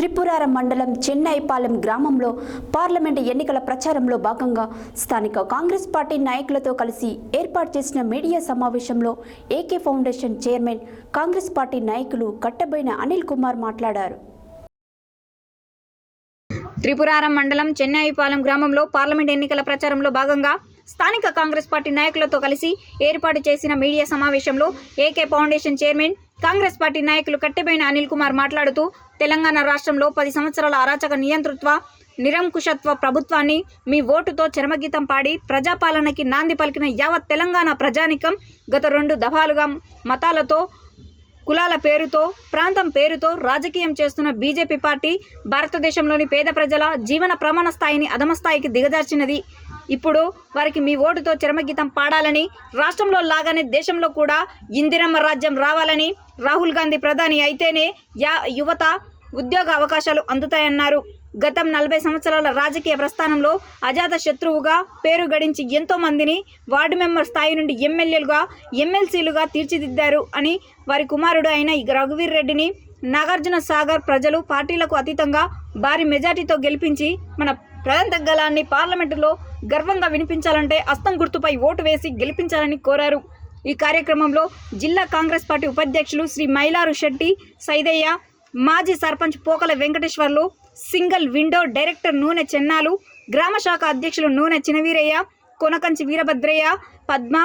త్రిపురారం మండలం చెన్నైపాలెం గ్రామంలో పార్లమెంటు ఎన్నికల ప్రచారంలో భాగంగా స్థానిక కాంగ్రెస్ పార్టీ నాయకులతో కలిసి ఏర్పాటు చేసిన మీడియా సమావేశంలో AK foundation chairman Congress party నాయకులు కట్టబోయిన అనిల్ కుమార్ మాట్లాడారు. త్రిపురారం మండలం చెన్నైపాలెం గ్రామంలో పార్లమెంట్ ఎన్నికల ప్రచారంలో భాగంగా స్థానిక కాంగ్రెస్ పార్టీ నాయకులతో కలిసి ఏర్పాటు చేసిన మీడియా సమావేశంలో AK foundation chairman Congress party నాయకులు కట్టెబైన అనిల్ కుమార్ మాట్లాడుతూ తెలంగాణ రాష్ట్రంలో పది సంవత్సరాల అరాచక నియంతృత్వ నిరంకుశత్వ ప్రభుత్వాన్ని మీ ఓటుతో చరమగీతం పాడి ప్రజాపాలనకి నాంది పలికిన యావత్ తెలంగాణ ప్రజానికం గత రెండు దఫాలుగా మతాలతో కులాల పేరుతో ప్రాంతం పేరుతో రాజకీయం చేస్తున్న బీజేపీ పార్టీ భారతదేశంలోని పేద ప్రజల జీవన ప్రమాణ స్థాయిని అధమస్థాయికి దిగజార్చినది. ఇప్పుడు వారికి మీ ఓటుతో చరమగీతం పాడాలని రాష్ట్రంలో లాగానే దేశంలో కూడా ఇందిరమ్మ రాజ్యం రావాలని రాహుల్ గాంధీ ప్రధాని అయితేనే యా యువత ఉద్యోగ అవకాశాలు అందుతాయన్నారు. గతం నలభై సంవత్సరాల రాజకీయ ప్రస్థానంలో అజాత శత్రువుగా పేరు గడించి ఎంతో మందిని వార్డు మెంబర్ స్థాయి నుండి ఎమ్మెల్యేలుగా ఎమ్మెల్సీలుగా తీర్చిదిద్దారు అని వారి కుమారుడు అయిన ఈ రఘువీర్ రెడ్డిని నాగార్జున సాగర్ ప్రజలు పార్టీలకు అతీతంగా భారీ మెజార్టీతో గెలిపించి మన ప్రధాన గలాన్ని పార్లమెంటులో గర్వంగా వినిపించాలంటే అస్తం గుర్తుపై ఓటు వేసి గెలిపించాలని కోరారు. ఈ కార్యక్రమంలో జిల్లా కాంగ్రెస్ పార్టీ ఉపాధ్యక్షులు శ్రీ మైలారు శెట్టి సైదయ్య మాజీ sarpanch Pokala Venkateswarlu single window director Nune Chennalu గ్రామ శాఖ అధ్యక్షులు నూనె చినవీరయ్య కొనకంచి వీరభద్రయ్య పద్మ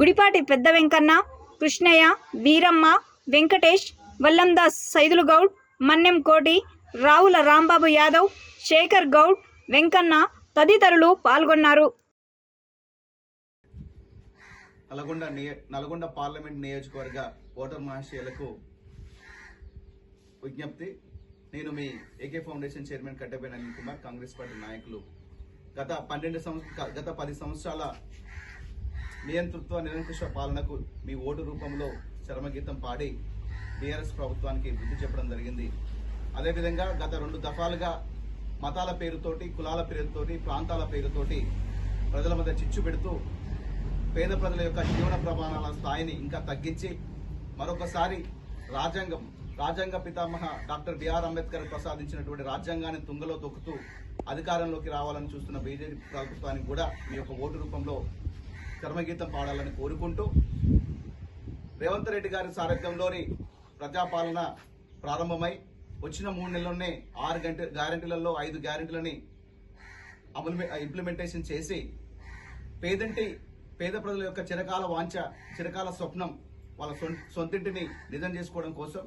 గుడిపాటి పెద్ద వెంకన్న కృష్ణయ్య వీరమ్మ వెంకటేష్ వల్లందాస్ సైదులు గౌడ్ మన్నెం కోటి రావుల రాంబాబు యాదవ్ శేఖర్ గౌడ్ వెంకన్న తదితరులు పాల్గొన్నారు. నల్గొండ నియ నల్గొండ పార్లమెంట్ నియోజకవర్గ ఓటర్ మహాశయులకు విజ్ఞప్తి. నేను మీ AK foundation chairman Kattaboina Anil Kumar Congress party నాయకులు. గత పన్నెండు సంవత్సర గత పది సంవత్సరాల నియంతృత్వ నిరంకుశ పాలనకు మీ ఓటు రూపంలో చరమగీతం పాడి టీఆర్ఎస్ ప్రభుత్వానికి బుద్ధి చెప్పడం జరిగింది. అదేవిధంగా గత రెండు దఫాలుగా మతాల పేరుతోటి కులాల పేరుతోటి ప్రాంతాల పేరుతోటి ప్రజల మధ్య చిచ్చు పెడుతూ పేద ప్రజల యొక్క జీవన ప్రమాణాల స్థాయిని ఇంకా తగ్గించి మరొకసారి రాజ్యాంగం రాజ్యాంగ పితామహ డాక్టర్ బిఆర్ అంబేద్కర్ ప్రసాదించినటువంటి రాజ్యాంగాన్ని తుంగలో తొక్కుతూ అధికారంలోకి రావాలని చూస్తున్న బీజేపీ ప్రభుత్వానికి కూడా మీ యొక్క ఓటు రూపంలో చర్మగీతం పాడాలని కోరుకుంటూ రేవంత్ రెడ్డి గారి సారథ్యంలోని ప్రజాపాలన ప్రారంభమై వచ్చిన మూడు నెలల్లోనే ఆరు గంట గ్యారెంటీలలో ఐదు గ్యారెంటీలని అమలు ఇంప్లిమెంటేషన్ చేసి పేదంటి పేద ప్రజల యొక్క చిరకాల వాంఛ చిరకాల స్వప్నం వాళ్ళ సొం- సొంతింటిని నిజం చేసుకోవడం కోసం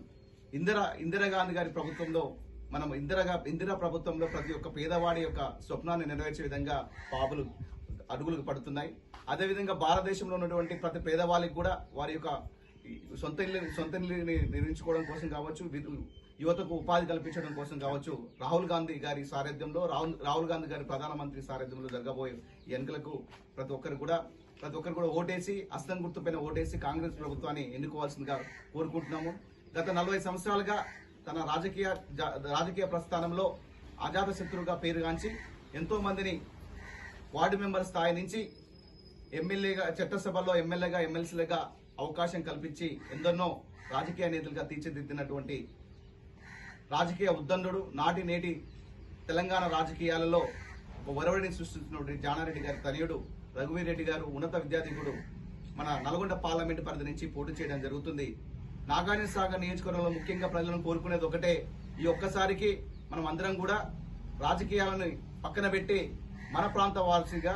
ఇందిరా ఇందిరాగాంధీ గారి ప్రభుత్వంలో మనం ఇందిరగా ఇందిరా ప్రభుత్వంలో ప్రతి ఒక్క పేదవాడి యొక్క స్వప్నాన్ని నెరవేర్చే విధంగా పాపులు అడుగులకు పడుతున్నాయి. అదేవిధంగా భారతదేశంలో ఉన్నటువంటి ప్రతి పేదవాళ్ళకి కూడా వారి యొక్క సొంత ఇల్లు సొంత ఇల్లుని నిర్మించుకోవడం కోసం కావచ్చు యువతకు ఉపాధి కల్పించడం కోసం కావచ్చు. రాహుల్ గాంధీ గారి సారథ్యంలో రాహుల్ రాహుల్ గాంధీ గారి ప్రధానమంత్రి సారథ్యంలో జరగబోయే ఎన్నికలకు ప్రతి ఒక్కరు కూడా ప్రతి ఒక్కరు కూడా ఓటేసి అస్తం గుర్తుపైన ఓటేసి కాంగ్రెస్ ప్రభుత్వాన్ని ఎన్నుకోవాల్సిందిగా కోరుకుంటున్నాము. గత నలభై సంవత్సరాలుగా తన రాజకీయ రాజకీయ ప్రస్థానంలో అజాత శత్రువుగా పేరుగాంచి ఎంతో మందిని వార్డు మెంబర్ స్థాయి నుంచి ఎమ్మెల్యేగా చట్టసభలో ఎమ్మెల్యేగా ఎమ్మెల్సీలుగా అవకాశం కల్పించి ఎందరినో రాజకీయ నేతలుగా తీర్చిదిద్దినటువంటి రాజకీయ ఉద్దండుడు నాటి నేటి తెలంగాణ రాజకీయాలలో ఒక వరవడిని సృష్టించినటువంటి జానారెడ్డి గారి తనయుడు రఘువీర్ రెడ్డి గారు ఉన్నత విద్యార్థికుడు మన నల్గొండ పార్లమెంట్ పరిధి నుంచి పోటీ చేయడం జరుగుతుంది. నాగార్జున సాగర్ నియోజకవర్గంలో ముఖ్యంగా ప్రజలను కోరుకునేది ఒకటే ఈ ఒక్కసారికి మనం అందరం కూడా రాజకీయాలను పక్కన పెట్టి మన ప్రాంత వారసిగా